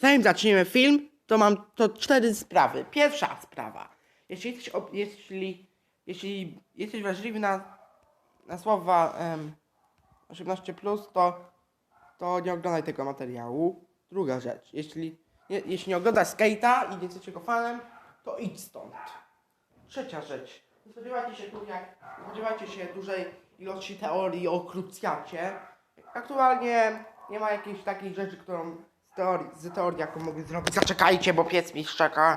Zanim zaczniemy film, to mam to cztery sprawy. Pierwsza sprawa. Jeśli jesteś, jeśli, jeśli jesteś wrażliwy na, na słowa em, 18+, to, to nie oglądaj tego materiału. Druga rzecz. Jeśli, je, jeśli nie oglądasz skate'a i nie jesteś jego fanem, to idź stąd. Trzecia rzecz. Nie spodziewajcie się jak, nie spodziewajcie się dużej ilości teorii o krucjacie. Aktualnie nie ma jakiejś takiej rzeczy, którą teorii, z teorii jaką mogę zrobić. Zaczekajcie, bo pies mi szczeka.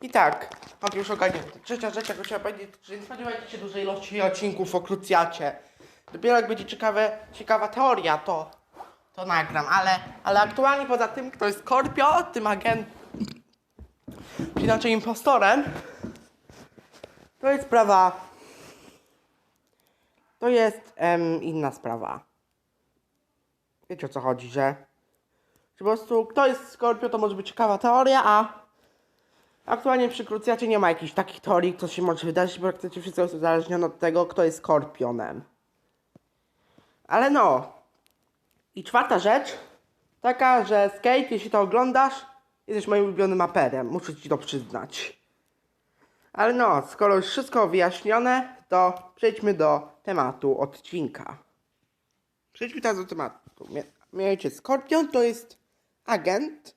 I tak, mam już ogarnięte. Trzecia rzecz, jaką chciałem powiedzieć, że nie spodziewajcie się dużej ilości odcinków o krucjacie. Dopiero jak będzie ciekawe, ciekawa teoria, to, to nagram, ale, ale aktualnie poza tym, kto jest Scorpio, tym agent, czy inaczej impostorem, to jest sprawa. To jest em, inna sprawa. Wiecie o co chodzi, że, że po prostu kto jest Skorpio, to może być ciekawa teoria, a aktualnie przy krucjacie nie ma jakichś takich teorii, co się może wydarzyć, bo praktycznie wszystko jest uzależnione od tego, kto jest Skorpionem. Ale no. I czwarta rzecz, taka, że Skate, jeśli to oglądasz, jesteś moim ulubionym aperem, muszę ci to przyznać. Ale no, skoro już wszystko wyjaśnione, to przejdźmy do tematu odcinka. Przejdźmy teraz do tematu. Mia- Mianowicie, Skorpion to jest agent,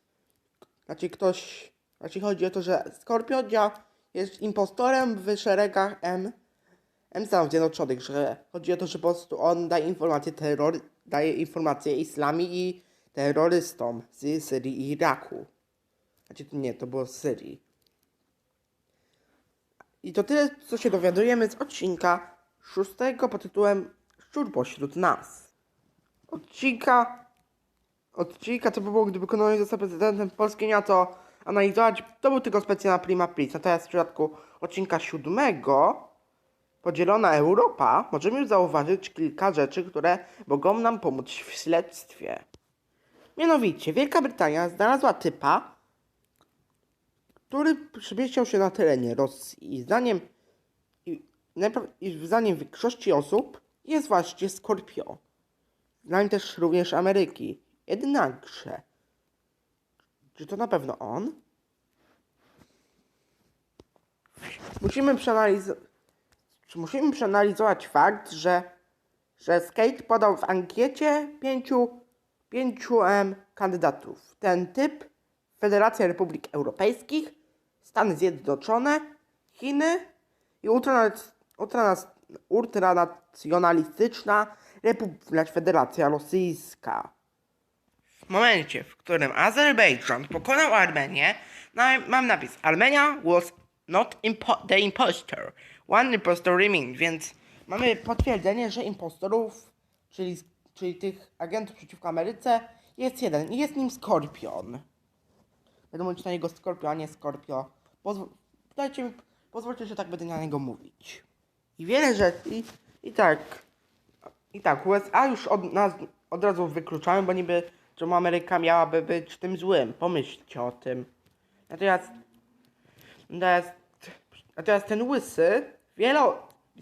znaczy ktoś, znaczy chodzi o to, że Skorpion dzia- jest impostorem w szeregach M, M Stanów Zjednoczonych, że chodzi o to, że po prostu on daje informacje terror, daje informacje islamii i terrorystom z Syrii i Iraku. Znaczy nie, to było z Syrii. I to tyle, co się dowiadujemy z odcinka szóstego pod tytułem Szczur pośród nas. Odcinka... Odcinka to by było, gdyby Kononii został prezydentem Polski, nie to analizować, to był tylko specjalna prima pris. Natomiast w przypadku odcinka siódmego podzielona Europa, możemy już zauważyć kilka rzeczy, które mogą nam pomóc w śledztwie. Mianowicie, Wielka Brytania znalazła typa, który przemieszczał się na terenie Rosji i zdaniem, i, i zdaniem większości osób jest właśnie Skorpio. Zdaniem też również Ameryki. Jednakże, czy to na pewno on? Musimy przeanalizować, musimy przeanalizować fakt, że, że Skate podał w ankiecie pięciu, pięciu em, kandydatów. Ten typ Federacja Republik Europejskich, Stany Zjednoczone, Chiny i ultranac- ultranac- ultranacjonalistyczna Republika Federacja Rosyjska. Momencie, w którym Azerbejdżan pokonał Armenię, na, mam napis Armenia was not impo- the impostor. One impostor remained, więc mamy potwierdzenie, że impostorów, czyli, czyli tych agentów przeciwko Ameryce, jest jeden i jest nim Skorpion. Będę mówić na niego Skorpio, a nie Skorpio. Pozw- dajcie mi, pozwólcie, że tak będę na niego mówić. I wiele rzeczy, i, i tak, i tak, USA już od nas od razu wykluczają, bo niby, czemu Ameryka miałaby być tym złym. Pomyślcie o tym. Natomiast, natomiast, natomiast ten łysy, wiele,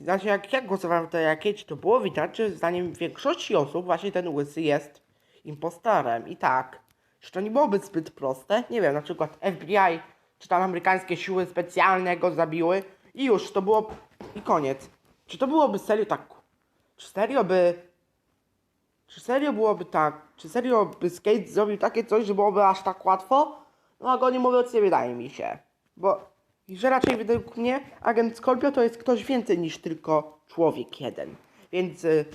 znaczy jak ja głosowałem w tej jakiejś, to było widać, że zdaniem większości osób właśnie ten łysy jest impostorem. I tak, czy to nie byłoby zbyt proste? Nie wiem, na przykład FBI, czy tam amerykańskie siły specjalne go zabiły i już, to było, i koniec. Czy to byłoby serio tak, czy serio by czy serio byłoby tak? Czy serio by Skate zrobił takie coś, że byłoby aż tak łatwo? No a go nie mówiąc nie wydaje mi się. Bo że raczej według mnie agent Scorpio to jest ktoś więcej niż tylko człowiek jeden. Więc, y,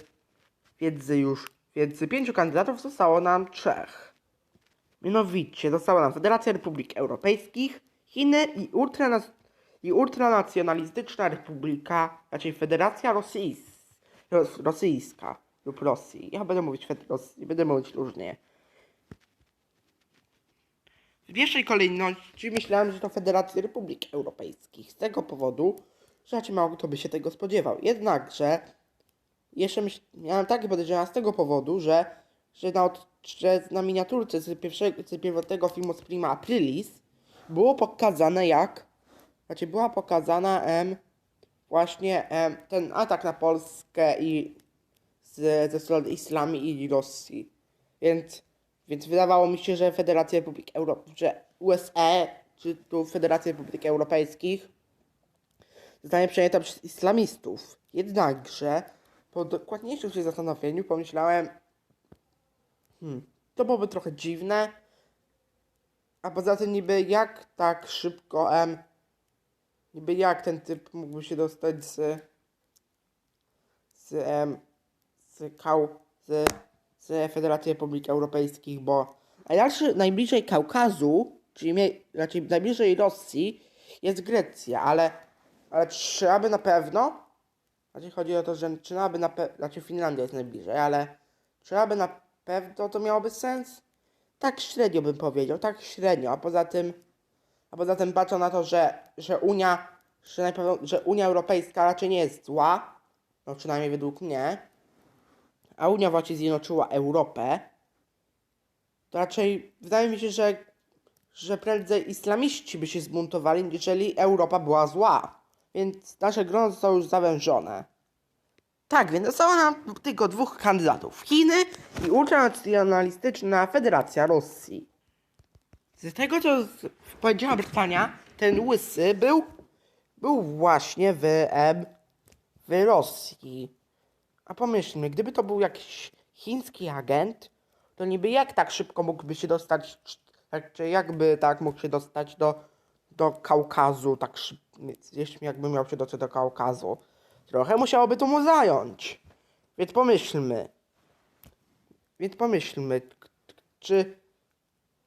więc już, więc pięciu kandydatów zostało nam trzech. Mianowicie została nam Federacja Republik Europejskich, Chiny i, ultranas- i ultranacjonalistyczna Republika, raczej Federacja Rosyjs, ros, Rosyjska lub Rosji. Ja będę mówić Fed, Rosji, będę mówić różnie. W pierwszej kolejności myślałem, że to Federacja Republik Europejskich. Z tego powodu, że raczej mało kto by się tego spodziewał. Jednakże jeszcze miałem takie podejrzenia z tego powodu, że, że, na, że na miniaturce z, pierwszego, z pierwotnego filmu z Prima Aprilis było pokazane jak, znaczy była pokazana em, właśnie em, ten atak na Polskę i ze strony Islamii i Rosji. Więc Więc wydawało mi się, że Federacja Republik Euro... że USA, czy tu Federacja Republik Europejskich zostanie przejęta przez islamistów. Jednakże, po dokładniejszym się zastanowieniu pomyślałem, hmm, to byłoby trochę dziwne, a poza tym niby jak tak szybko, em, niby jak ten typ mógłby się dostać z, z, em, z, Kau, z, z Federacji Republik Europejskich, bo najbliżej, najbliżej Kaukazu, czyli raczej najbliżej Rosji jest Grecja, ale, ale czy aby na pewno, znaczy chodzi o to, że czy aby na pewno, znaczy Finlandia jest najbliżej, ale czy aby na pewno to miałoby sens? Tak średnio bym powiedział, tak średnio, a poza tym, a poza tym patrzą na to, że, że Unia, że, że Unia Europejska raczej nie jest zła, no przynajmniej według mnie, a Unia właśnie zjednoczyła Europę, to raczej wydaje mi się, że, że prędzej islamiści by się zbuntowali, jeżeli Europa była zła. Więc nasze grono zostało już zawężone. Tak, więc zostało nam tylko dwóch kandydatów. Chiny i ultranacjonalistyczna Federacja Rosji. Z tego, co powiedziała Brytania, ten łysy był, był właśnie w, w Rosji. A pomyślmy, gdyby to był jakiś chiński agent, to niby jak tak szybko mógłby się dostać, tak, czy jakby tak mógł się dostać do, do Kaukazu, tak szybko, jakby miał się dostać do Kaukazu. Trochę musiałoby to mu zająć. Więc pomyślmy. Więc pomyślmy, czy...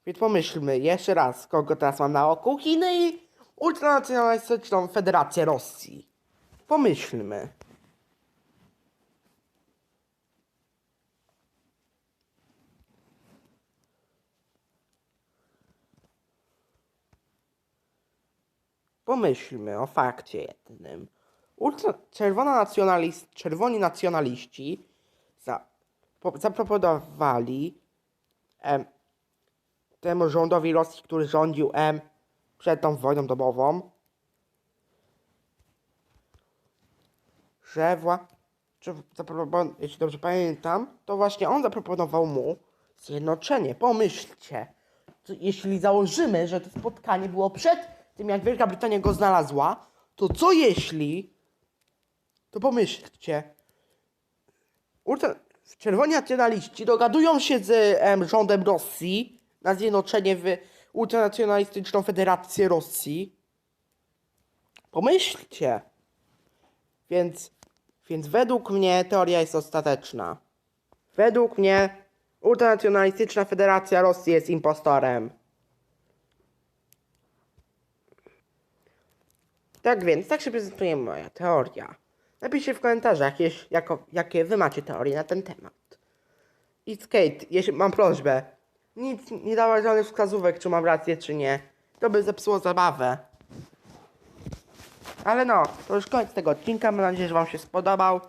Więc pomyślmy jeszcze raz, kogo teraz mam na oku. Chiny i ultranacjonalistyczną Federację Rosji. Pomyślmy. Pomyślmy o fakcie jednym. Ultra, czerwona nacjonalist, czerwoni nacjonaliści za, po, zaproponowali em, temu rządowi Rosji, który rządził em, przed tą wojną domową, że wła, jeśli dobrze pamiętam, to właśnie on zaproponował mu zjednoczenie. Pomyślcie, jeśli założymy, że to spotkanie było przed tym, jak Wielka Brytania go znalazła, to co jeśli, to pomyślcie, czerwoni nacjonaliści dogadują się z em, rządem Rosji na zjednoczenie w ultranacjonalistyczną Federację Rosji. Pomyślcie. Więc, więc według mnie teoria jest ostateczna. Według mnie ultranacjonalistyczna Federacja Rosji jest impostorem. Tak więc, tak się prezentuje moja teoria. Napiszcie w komentarzach, jeś, jako, jakie wy macie teorie na ten temat. I Skate, jeśli mam prośbę, nic nie dała żadnych wskazówek, czy mam rację, czy nie. To by zepsuło zabawę. Ale no, to już koniec tego odcinka. Mam nadzieję, że Wam się spodobał.